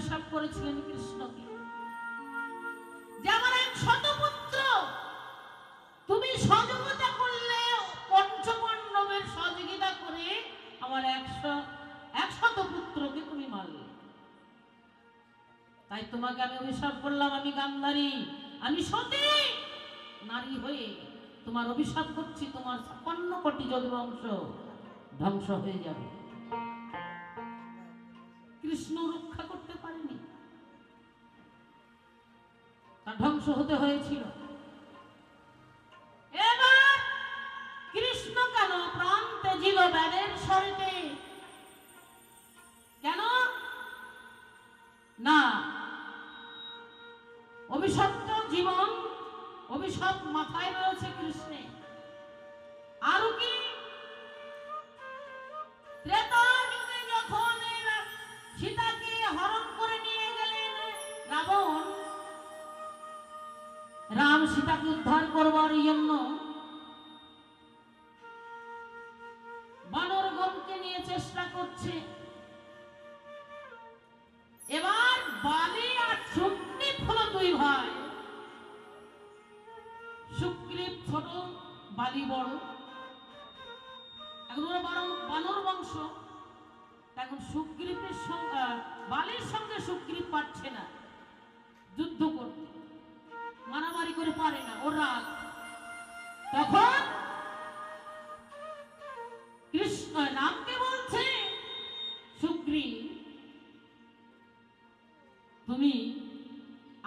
অভিশাপ করেছিলেন কৃষ্ণকে। যে আমার এক শতপুত্র, তুমি সহযোগিতা করলে পঞ্চপাণ্ডবের সহযোগিতা করে আমার একশো একশত পুত্রকে তুমি মারলে। তাই তোমাকে আমি অভিশাপ করলাম, আমি গান্ধারী, আমি সতী। নারী হয়ে তোমার অভিশাপ করছি, তোমার ছাপ্পান্ন কোটি যদুবংশ ধ্বংস হয়ে যাবে। ধ্বংস হতে হয়েছিল। কৃষ্ণ কেন প্রাণ তেজিল ব্যাগের সরিতে। কেন? না। অভিশপ্ত জীবন অভিশাপ মাথায় রয়েছে কৃষ্ণে মারামারি পারে না, ওর রাগ। তখন কৃষ্ণ নামকে বলছে সুগ্রীব তুমি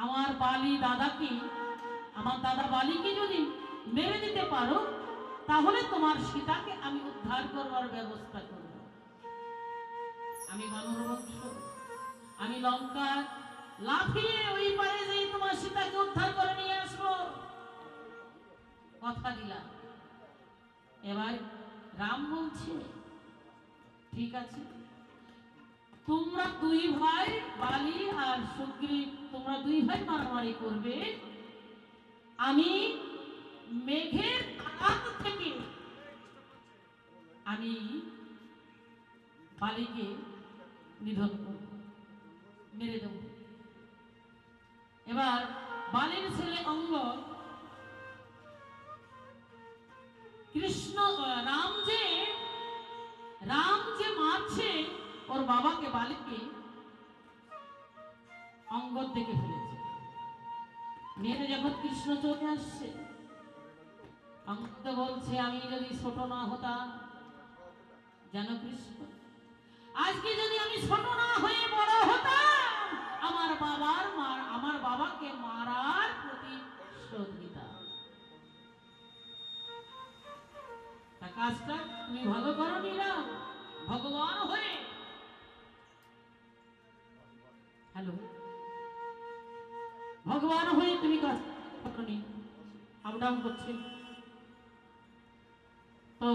আমার বালি দাদাকে, আমার দাদা বালিকে যদি মেরে দিতে পারো, তাহলে তোমার সীতাকে আমি উদ্ধার করবার ব্যবস্থা করব। আমি বানর বংশ আমি লঙ্কা লাফিয়ে ওই পারে যে তোমার সীতাকে উদ্ধার করে নিয়ে কথা দিলাম। এবার রাম বলছে, ঠিক আছে। তোমরা দুই ভাই বালি আর সুগ্রীব, তোমরা দুই ভাই মারামারি করবে। আমি মেঘের আকাশ থেকে আমি বালিকে নিধন করব, মেরে দেব। এবার বালির ছেলে অঙ্গ কৃষ্ণ রাম যে রাম যে মারছে, ওর বাবাকে বালিকে অঙ্গদ দেখে ফেলেছে। মেয়েটা যখন কৃষ্ণ চোখে আসছে, অঙ্গদ বলছে, আমি যদি ছোট না হতাম, যেন কৃষ্ণ, আজকে যদি আমি ছোট না হয়ে বড় হতাম, আমার বাবার মার, আমার বাবাকে মারার প্রতিশোধ দিতাম কাজটা তুমি ভালো করো নিলাম ভগবান হয়ে। হ্যালো। ভগবান হয়ে তুমি কাজ করনি আপ ডাউন করছে। তো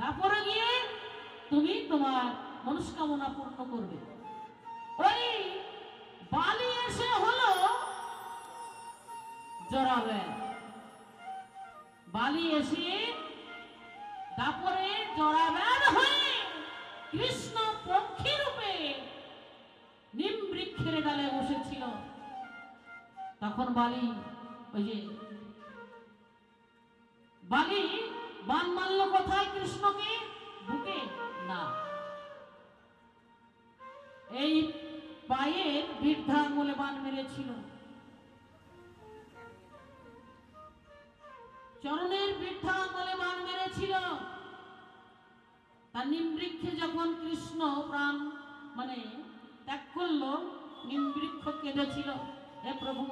তারপরে গিয়ে তুমি তোমার মনস্কামনা পূর্ণ করবে। ওই বালি এসে হলো জড়াবে। বালি এসে তারপরে জড়াবেন হয়ে কৃষ্ণ পক্ষী রূপে নিম বৃক্ষের ডালে বসেছিল। তখন বালি ওই যে কোথায় কৃষ্ণকে বুকে না। এই পায়ের বৃদ্ধাঙ্গুলে বান মেরেছিল। চরণের বৃদ্ধা বৃদ্ধাঙ্গুলে বান মেরেছিল। তার নিমবৃক্ষে যখন কৃষ্ণ প্রাণ মানে ত্যাগ করল, নিমবৃক্ষ কেঁদেছিল, হে প্রভু,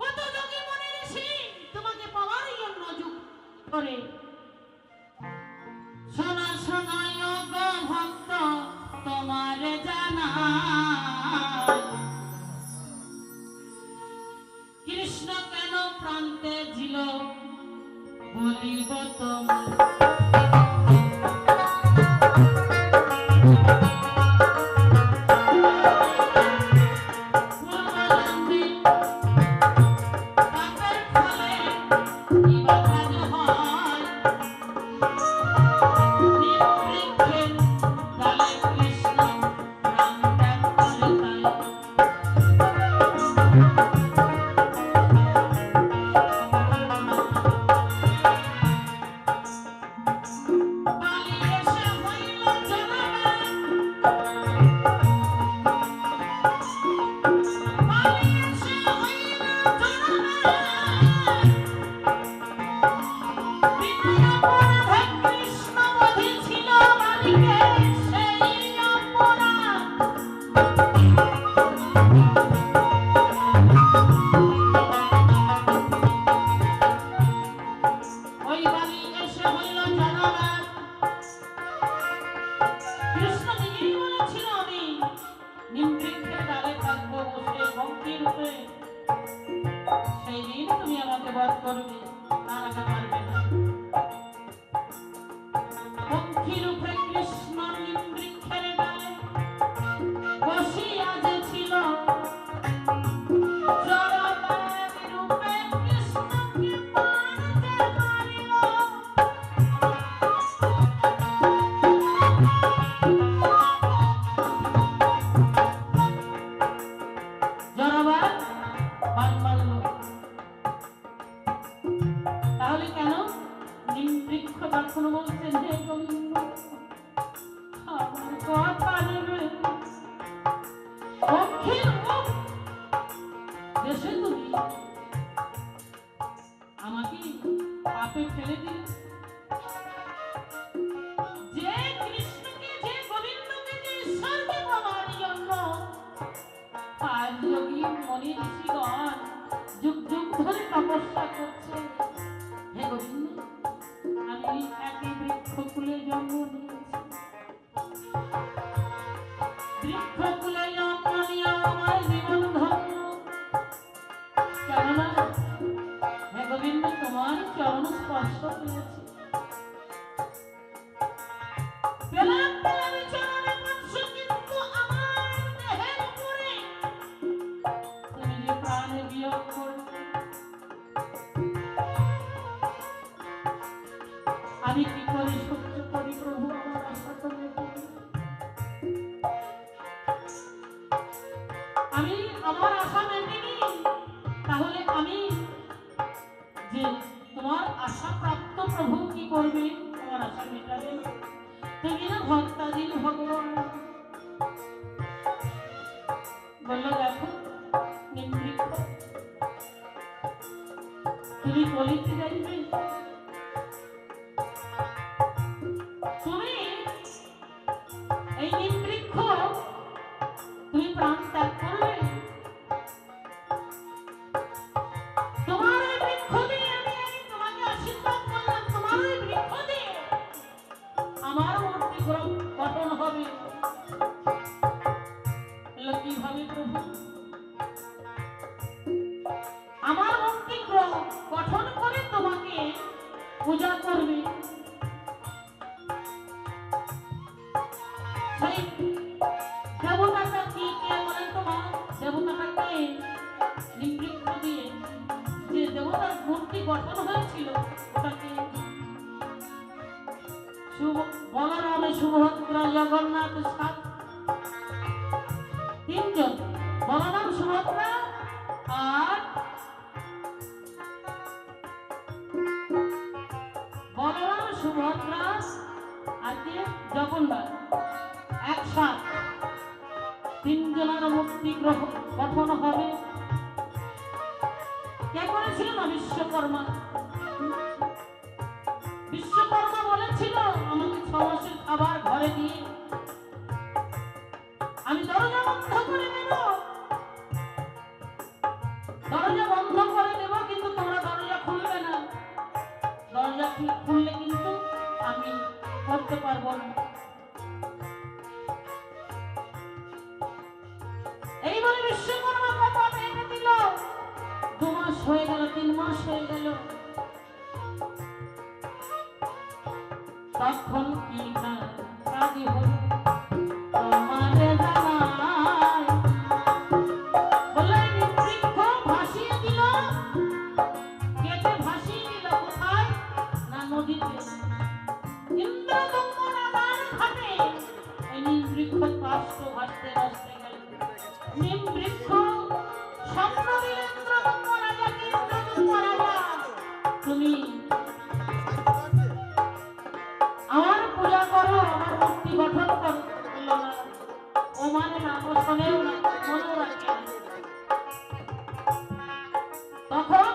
কত যোগী মনে ঋষি তোমাকে পাওয়ারই জন্য যুগ করে তোমার জানা। কৃষ্ণ কেন প্রান্তে ছিল বলিব তোমার অবশ্যই তুমি আমাকে পাপে ফেলে দিলে? আমি কি করে? নাম্বার এক সাত তিনজনের মুক্তি গ্রহণ গঠন হবে? কে করেছিল না বিশ্বকর্মা? বিশ্বকর্মা বলেছিল, আমাকে ছ মাসের খাবার ঘরে দিয়ে হয়ে গেল তখন কি না কাজে হল তখন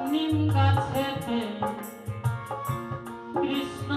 স্বপ্নিম গাছেতে কৃষ্ণ